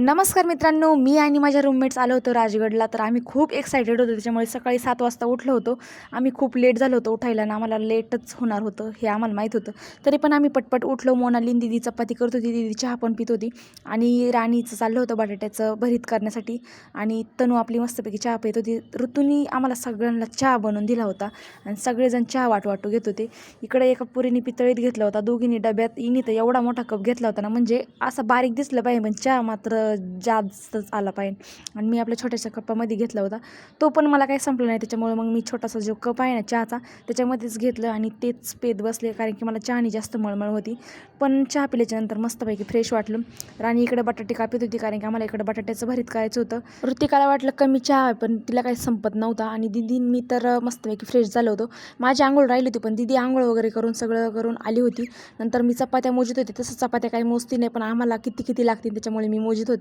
नमस्कार मित्रांनो मी आणि माझ्या रूममेट्स आलो होतो राजगडला. तर आम्ही खूप एक्सायटेड होतो. त्याच्यामुळे सकाळी सात वाजता उठलो होतो. आम्ही खूप लेट झालो होतो उठायला आणि आम्हाला लेटच होणार होतं हे आम्हाला माहीत होतं. तरी पण आम्ही पटपट उठलो. मोनालीन दिदी चपाती करत होती. दिदी चहा पण पित होती. आणि राणीचं चाललं होतं बटाट्याचं भरीत करण्यासाठी. आणि तनू आपली मस्तपैकी चहा पित होती. ऋतूनी आम्हाला सगळ्यांना चहा बनवून दिला होता. आणि सगळेजण चहा वाट वाटू घेत होते. इकडे एका पुरीने पितळीत घेतला होता. दोघींनी डब्यात इनी तर एवढा मोठा कप घेतला होता ना. म्हणजे असं बारीक दिसलं पाहिजे पण चहा मात्र जास्तच आला पाहिजे. आणि मी आपल्या छोट्याशा कपामध्ये घेतला होता. तो पण मला काही संपला नाही. त्याच्यामुळे मग मी छोटासा जो कप आहे ना चहाचा त्याच्यामध्येच घेतलं आणि तेच पेत बसले. कारण की मला चहानी जास्त मळमळ होती. पण चहा पिल्याच्यानंतर मस्तपैकी फ्रेश वाटलं. आणि इकडे बटाटे कापत होती. कारण की आम्हाला इकडे बटाट्याचं भरीत करायचं होतं. ऋतिकाला वाटलं कमी चहा आहे पण तिला काही संपत नव्हता. आणि दिदी मी तर मस्तपैकी फ्रेश झालो होतो. माझी आंघोळ राहिली होती पण दिदी आंघोळ वगैरे करून सगळं करून आली होती. नंतर मी चपात्या मोजित होते. तसं चपात्या काही मोजती नाही पण आम्हाला किती किती लागतील त्याच्यामुळे मी मोजत होते.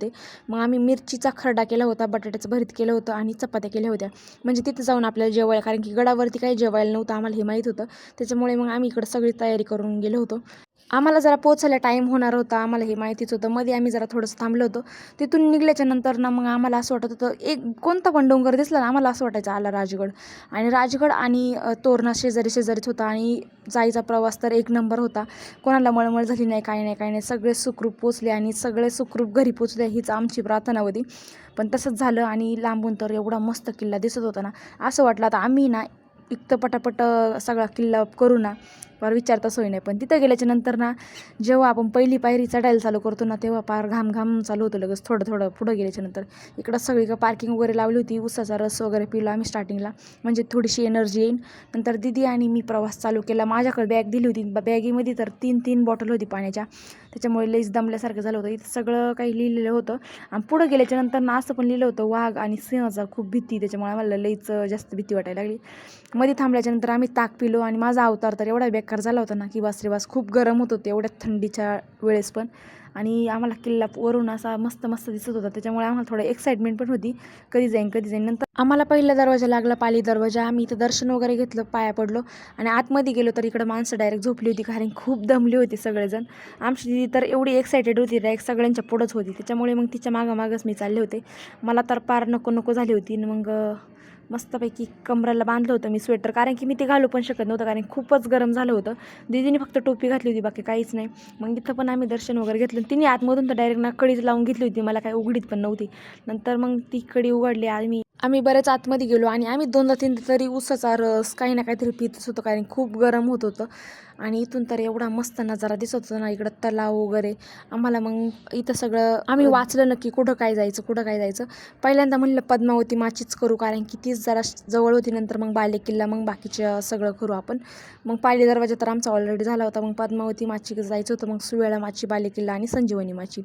मग आम्ही मिरचीचा खरडा केला होता बटाट्याचं भरीत केलं होतं आणि चपात्या केल्या होत्या. म्हणजे तिथं जाऊन आपल्याला जेवायला कारण की गडावरती काही जेवायला नव्हतं आम्हाला हे माहीत होतं. त्याच्यामुळे मग आम्ही इकडं सगळी तयारी करून गेलो होतो. आम्हाला जरा पोचायला टाईम होणार होता. आम्हाला हे माहितीच होतं. मध्ये आम्ही जरा थोडंसं थांबलो होतो. तिथून निघल्याच्या नंतर ना मग आम्हाला असं वाटत होतं एक कोणता पण डोंगर दिसला ना आम्हाला असं वाटायचं आला राजगड. आणि राजगड आणि तोरणा शेजारी शेजारीच होता आणि जायचा प्रवास तर एक नंबर होता. कोणाला मळमळ झाली नाही काही नाही काही नाही. सगळे सुखरूप पोचले आणि सगळे सुखरूप घरी पोचले हीच आमची प्रार्थना होती. पण तसंच झालं आणि लांबून तर एवढा मस्त किल्ला दिसत होता ना. असं वाटलं आता आम्ही ना इतकं पटापट सगळा किल्ला करू ना. फार विचारता सोय नाही. पण तिथं गेल्याच्यानंतर ना जेव्हा आपण पहिली पायरी चढायला चालू करतो ना तेव्हा पार घाम घाम चालू होतं लगेच थोडं थोडं पुढं गेल्याच्यानंतर इकडं सगळी पार्किंग वगैरे लावली होती उसाचा रस वगैरे पिलो आम्ही स्टार्टिंगला म्हणजे थोडीशी एनर्जी येईन. नंतर दिदी आणि मी प्रवास चालू केला. माझ्याकडे बॅग दिली होती. बॅगेमध्ये तर तीन तीन बॉटल होती पाण्याच्या. त्याच्यामुळे लईच दमल्यासारखं झालं होतं. इथं सगळं काही लिहिलेलं होतं. आणि पुढं गेल्याच्यानंतर ना असं पण लिहिलं होतं वाघ आणि सिंहाचा खूप भीती. त्याच्यामुळे आम्हाला लईच जास्त भीती वाटायला लागली. मध्ये थांबल्याच्यानंतर आम्ही ताक पिलो आणि माझा अवतार तर एवढा बॅग प्रकार झाला होता ना की वासरेवास खूप गरम होत होते एवढ्या थंडीच्या वेळेस पण. आणि आम्हाला किल्ला वरून असा मस्त मस्त दिसत होता. त्याच्यामुळे आम्हाला थोडं एक्साइटमेंट पण होती. कधी जाईन कधी जाईन. नंतर आम्हाला पहिला दरवाजा लागला पाली दरवाजा. आम्ही इथं दर्शन वगैरे घेतलं पाया पडलो. आणि आतमध्ये गेलो तर इकडं माणसं डायरेक्ट झोपली होती. कारण खूप दमली होती सगळेजण. आमची दिदी तर एवढी एक्सायटेड होती. डायरेक्ट सगळ्यांच्या पुढंच होती. त्याच्यामुळे मग तिच्या मागं मागंच मी चालले होते. मला तर पार नको नको झाली होती. आणि मग मस्तपैकी कमराला बांधलं होतं मी स्वेटर कारण की मी ते घालू पण शकत नव्हतं कारण खूपच गरम झालं होतं. दीदीने फक्त टोपी घातली होती बाकी काहीच नाही. मग इथं पण आम्ही दर्शन वगैरे घेतलं. तिने आतमधून तर डायरेक्ट ना कडीच लावून घेतली होती मला काही उघडीत पण नव्हती. नंतर मग ती कडी उघडली आम्ही आम्ही बरेच आतमध्ये गेलो आणि आम्ही दोनदा तीनदा तरी उसाचा रस काही ना काहीतरी पितच होतो कारण खूप गरम होत होतं. आणि इथून तर एवढा मस्त नजारा दिसत होता ना इकडं तलाव वगैरे. आम्हाला मग इथं सगळं आम्ही वाचलं नक्की कुठं काय जायचं कुठं काय जायचं. पहिल्यांदा म्हणलं पद्मावती माचीच करू कारण की तीच जरा जवळ होती नंतर मग बाले किल्ला मग बाकीचं सगळं करू आपण. मग पाली दरवाजा तर आमचा ऑलरेडी झाला होता मग पद्मावती माची जायचं होतं मग सुवेळा माची बाले किल्ला आणि संजीवनी माची.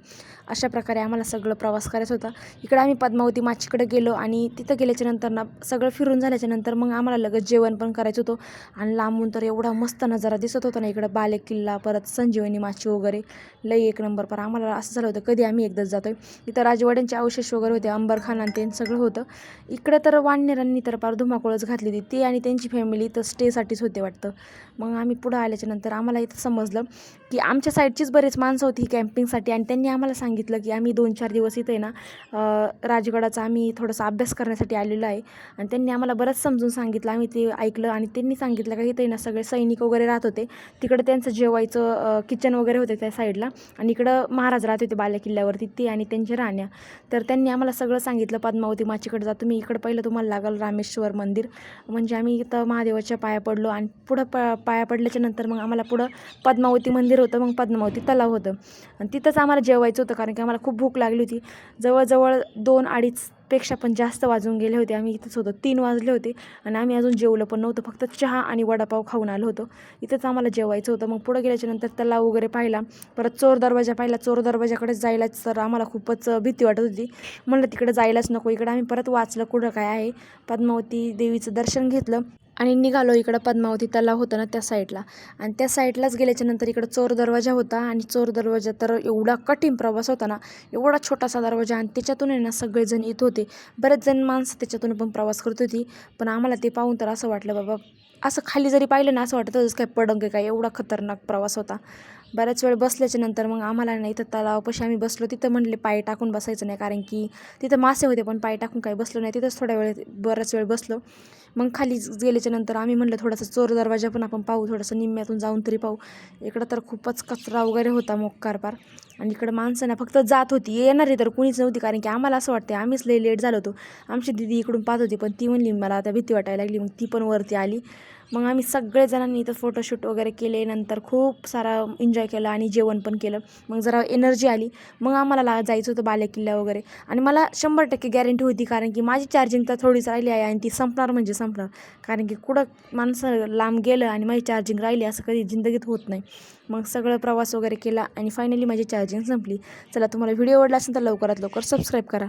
अशा प्रकारे आम्हाला सगळं प्रवास करायचा होता. इकडे आम्ही पद्मावती माचीकडे गेलो आणि तिथं तिथं नंतर ना सगळं फिरून झाल्याच्यानंतर मग आम्हाला लगेच जेवण पण करायचं होतं. आणि लांबून तर एवढा मस्त नजारा दिसत होता ना इकडं बाले किल्ला परत संजीवनी माची वगैरे. लई एक नंबर. पर आम्हाला असं झालं होतं कधी आम्ही एकदाच जातोय. इथं राजवाड्यांचे अवशेष वगैरे होते अंबरखान आणि ते सगळं होतं. इकडं तर वाननेरांनी तर पार धुमाकूळच घातली होती. ती आणि त्यांची फॅमिली तर स्टेसाठीच होते वाटतं. मग आम्ही पुढं आल्याच्यानंतर आम्हाला इथं समजलं की आमच्या साईडचीच बरेच माणसं होती कॅम्पिंगसाठी आणि त्यांनी आम्हाला सांगितलं की आम्ही दोन चार दिवस इथे ना राजगडाचा आम्ही थोडासा अभ्यास करणार करण्यासाठी आलेलो आहे. आणि त्यांनी आम्हाला बरंच समजून सांगितलं. आम्ही ते ऐकलं आणि त्यांनी सांगितलं का इथे ना सगळे सैनिक वगैरे राहत होते. तिकडं त्यांचं जेवायचं किचन वगैरे होते त्या साईडला आणि इकडं महाराज राहत होते बाल्या किल्ल्यावरती ते आणि त्यांच्या राहण्या तर त्यांनी आम्हाला सगळं सांगितलं पद्मावती माचीकडे जा. तुम्ही इकडं पहिलं तुम्हाला लागल रामेश्वर मंदिर. म्हणजे आम्ही इथं महादेवाच्या पाया पडलो आणि पुढं प पाया पडल्याच्या नंतर मग आम्हाला पुढं पद्मावती मंदिर होतं. मग पद्मावती तलाव होतं. आणि तिथंच आम्हाला जेवायचं होतं कारण की आम्हाला खूप भूक लागली होती. जवळजवळ दोन अडीच पेक्षा पण जास्त वाजून गेले होते. आम्ही इथंच होतो तीन वाजले होते. आणि आम्ही अजून जेवलं पण नव्हतं. फक्त चहा आणि वडापाव खाऊन आलो होतो. इथंच आम्हाला जेवायचं होतं. मग पुढं गेल्याच्यानंतर तलाव वगैरे पाहिला. परत चोर दरवाजा पाहिला. चोर दरवाजाकडे जायलाच तर आम्हाला खूपच भीती वाटत होती. म्हणलं तिकडे जायलाच नको. इकडे आम्ही परत वाचलं कुठं काय आहे. पद्मावती देवीचं दर्शन घेतलं. आणि निघालो इकडं पद्मावती तलाव होतं ना त्या साईडला. आणि त्या साईडलाच गेल्याच्यानंतर इकडं चोर दरवाजा होता आणि चोर दरवाजा तर एवढा कठीण प्रवास होता ना एवढा छोटासा दरवाजा आणि त्याच्यातून आहे ना सगळेजण येत होते. बरेच जण माणसं त्याच्यातून पण प्रवास करत होती. पण आम्हाला ते पाहून तर असं वाटलं बाबा असं खाली जरी पाहिलं ना असं वाटतं जसं काय पडंग आहे काय एवढा खतरनाक प्रवास होता. बऱ्याच वेळ बसल्याच्या नंतर मग आम्हाला नाही तर तलावापाशी आम्ही बसलो. तिथं म्हणले पाय टाकून बसायचं नाही कारण की तिथं मासे होते पण पाय टाकून काही बसलो नाही. तिथंच थोड्या वेळ बराच वेळ बसलो. मग खाली गेल्याच्यानंतर आम्ही म्हणलं थोडासा चोर दरवाजा पण आपण पाहू थोडंसं निम्म्यातून जाऊन तरी पाहू. इकडं तर खूपच कचरा वगैरे होता मोकार पार आणि इकडं माणसांना फक्त जात होती. येणारी तर कुणीच नव्हती कारण की आम्हाला असं वाटतं आम्हीच लई लेट झालो होतो. आमची दिदी इकडून पाहत होती पण ती म्हणली मला आता भीती वाटायला लागली. मग ती पण वरती आली. मग आम्ही सगळेजणांनी इथं फोटोशूट वगैरे केले. नंतर खूप सारा एन्जॉय केला आणि जेवण पण केलं. मग जरा एनर्जी आली. मग आम्हाला ला जायचं होतं बालेकिल्ला वगैरे. आणि मला शंभर टक्के गॅरंटी होती कारण की माझी चार्जिंग तर थोडीच राहिली आहे आणि ती संपणार म्हणजे संपणार. कारण की कुठं माणसं लांब गेलं आणि माझी चार्जिंग राहिली असं कधी जिंदगीत होत नाही. मग सगळं प्रवास वगैरे केला आणि फायनली माझी चार्जिंग संपली. चला तुम्हाला व्हिडिओ आवडला असेल तर लवकरात लवकर सबस्क्राईब करा.